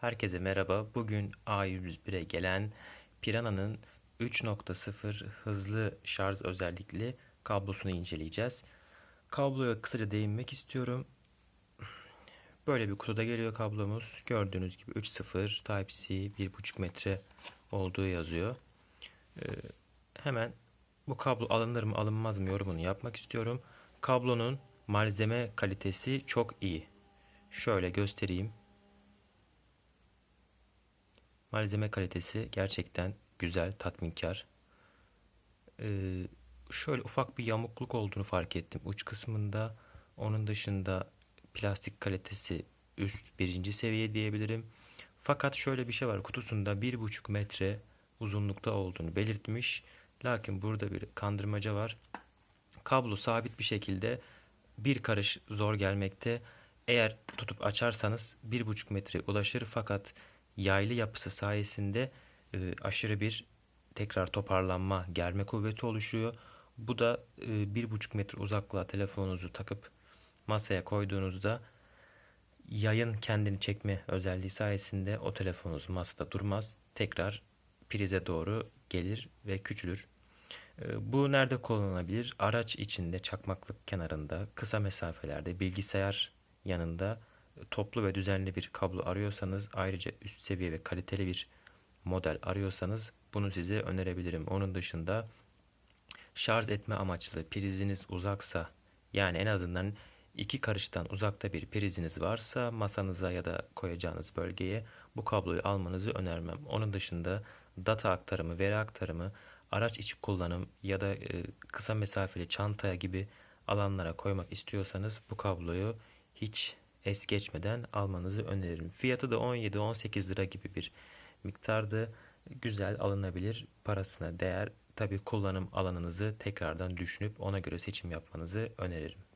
Herkese merhaba. Bugün A101'e gelen Piranha'nın 3.0 hızlı şarj özellikli kablosunu inceleyeceğiz. Kabloya kısaca değinmek istiyorum. Böyle bir kutuda geliyor kablomuz. Gördüğünüz gibi 3.0 Type-C 1.5 metre olduğu yazıyor. Ee, hemen bu kablo alınır mı alınmaz mı yorumunu yapmak istiyorum. Kablonun malzeme kalitesi çok iyi. Şöyle göstereyim. Malzeme kalitesi gerçekten güzel, tatminkar. Ee, şöyle ufak bir yamukluk olduğunu fark ettim uç kısmında. Onun dışında plastik kalitesi üst birinci seviye diyebilirim. Fakat şöyle bir şey var kutusunda bir buçuk metre uzunlukta olduğunu belirtmiş. Lakin burada bir kandırmaca var. Kablo sabit bir şekilde bir karış zor gelmekte. Eğer tutup açarsanız bir buçuk metre ulaşır fakat yaylı yapısı sayesinde e, aşırı bir tekrar toparlanma, germe kuvveti oluşuyor. Bu da e, bir buçuk metre uzaklığa telefonunuzu takıp masaya koyduğunuzda yayın kendini çekme özelliği sayesinde o telefonunuz masada durmaz. Tekrar prize doğru gelir ve küçülür. E, bu nerede kullanılabilir? Araç içinde, çakmaklık kenarında, kısa mesafelerde, bilgisayar yanında toplu ve düzenli bir kablo arıyorsanız ayrıca üst seviye ve kaliteli bir model arıyorsanız bunu size önerebilirim. Onun dışında şarj etme amaçlı priziniz uzaksa yani en azından iki karıştan uzakta bir priziniz varsa masanıza ya da koyacağınız bölgeye bu kabloyu almanızı önermem. Onun dışında data aktarımı, veri aktarımı, araç içi kullanım ya da kısa mesafeli çantaya gibi alanlara koymak istiyorsanız bu kabloyu hiç es geçmeden almanızı öneririm. Fiyatı da 17-18 lira gibi bir miktardı. Güzel alınabilir parasına değer. Tabi kullanım alanınızı tekrardan düşünüp ona göre seçim yapmanızı öneririm.